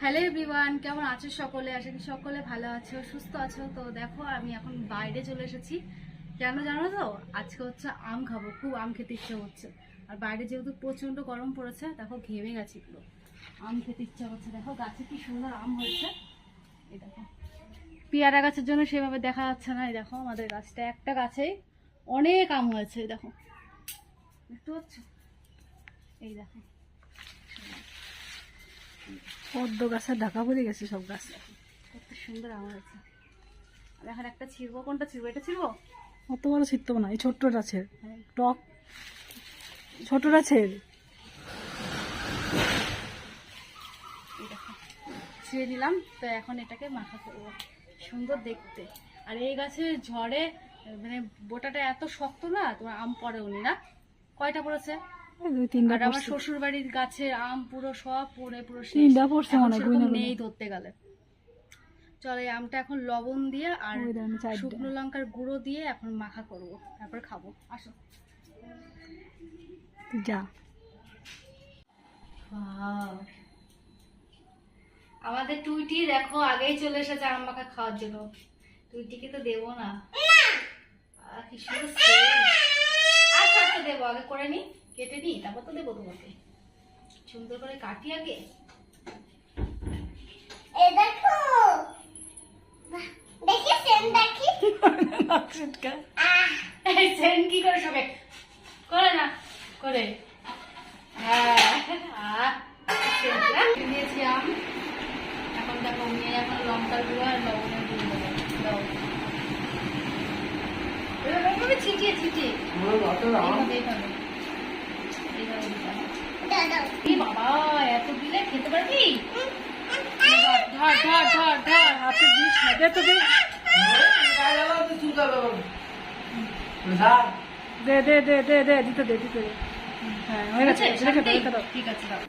Hello everyone কেমন আছো সকলে? আশা করি সকলে ভালো আছো, সুস্থ আছো। তো দেখো, আমি এখন বাইরে চলে এসেছি। কেন জানো তো? আজকে হচ্ছে আম খাব, খুব আম খেতে ইচ্ছে হচ্ছে আর বাইরে যেহেতু প্রচণ্ড গরম পড়েছে, দেখো ঘেমে গেছি পুরো। আম খেতে ইচ্ছা করছে, দেখো গাছে কি সুন্দর আম হয়েছে। এই দেখো, পেয়ারা গাছের জন্য সেভাবে দেখা যাচ্ছে না। এই দেখো, আমাদের গাছটা একটা গাছেই অনেক আম হয়েছে দেখো। দেখতে পাচ্ছ? এই দেখো। পদ্ম গাছের ঢাকা পড়ে গেছে সব গাছ। কত সুন্দর আম হয়েছে। আর এখন একটা ছিড়বো। কোনটা ছিড়বো? এটা ছিড়বো? অত বড় ছিটতে না এই ছোট্টটা ছেড় হ্যাঁ। টক। ছোটটা এই দেখো ছিঁড়ে নিলাম। তো এখন এটাকে মাখা করব। সুন্দর দেখতে। আর এই গাছের ঝড়ে মানে বোটাটা এত শক্ত না তোমার আম পড়েওনি না? কয়টা পড়েছে? দুই তিনটা আর আমার শ্বশুর বাড়ির গাছের আম পুরো সব পড়ে পুরো তিনটা পড়ছে মনে হয়, সেরকম গুইনা গুইনা। নেই ধরতে গেলে। চল এই আমটা এখন লবণ দিয়ে আর ওই দেখেন চারটে। শুকনো লঙ্কার গুঁড়ো দিয়ে এখন মাখা করব তারপর খাব। আসো। যা। আমাদের টুইটি দেখো আগেই চলে এসেছে আম মাখা খাওয়ার জন্য। টুইটিকে তো দেবো না। কি সুন্দর আগে করে নি কেটে নি তারপর তো দেবো তোমাকে। সুন্দর করে কাটি আগে। সেন কি করে সবে? করে না করে। হ্যাঁ এখন দেখো এখন লঙ্কার গুঁড়ো আর লবণের বাবা এত দিলে খেতে পারবি? ধর ধর ধর ধর ধর হাতে দিস না দে তো দে দে দে দে দে দে দিতে দে দিতে দে। হ্যাঁ হয়ে গেছে রেখে দাও রেখে দাও ঠিক আছে দাও।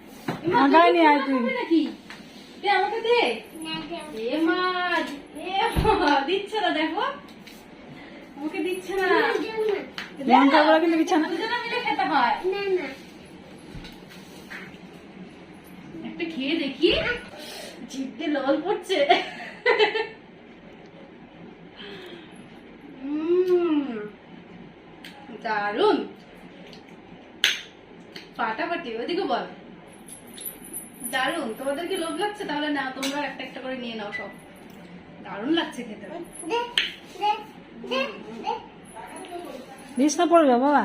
আগায় নিয়ে আয় তুই। নাকি দে। আমাকে দে। এ মা এ দিচ্ছে না দেখো। আমাকে দিচ্ছে না। লঙ্কা গুলো কিন্তু বিছানা। দুজনে মিলে খেতে হয়। একটা খেয়ে দেখি। জিভতে লল পড়ছে। দারুণ ফাটাফাটি ওদিকে বল। দারুণ তোমাদের কি লোভ লাগছে? তাহলে না তোমরা একটা একটা করে নিয়ে নাও সব। দারুণ লাগছে খেতে। দিস না বাবা?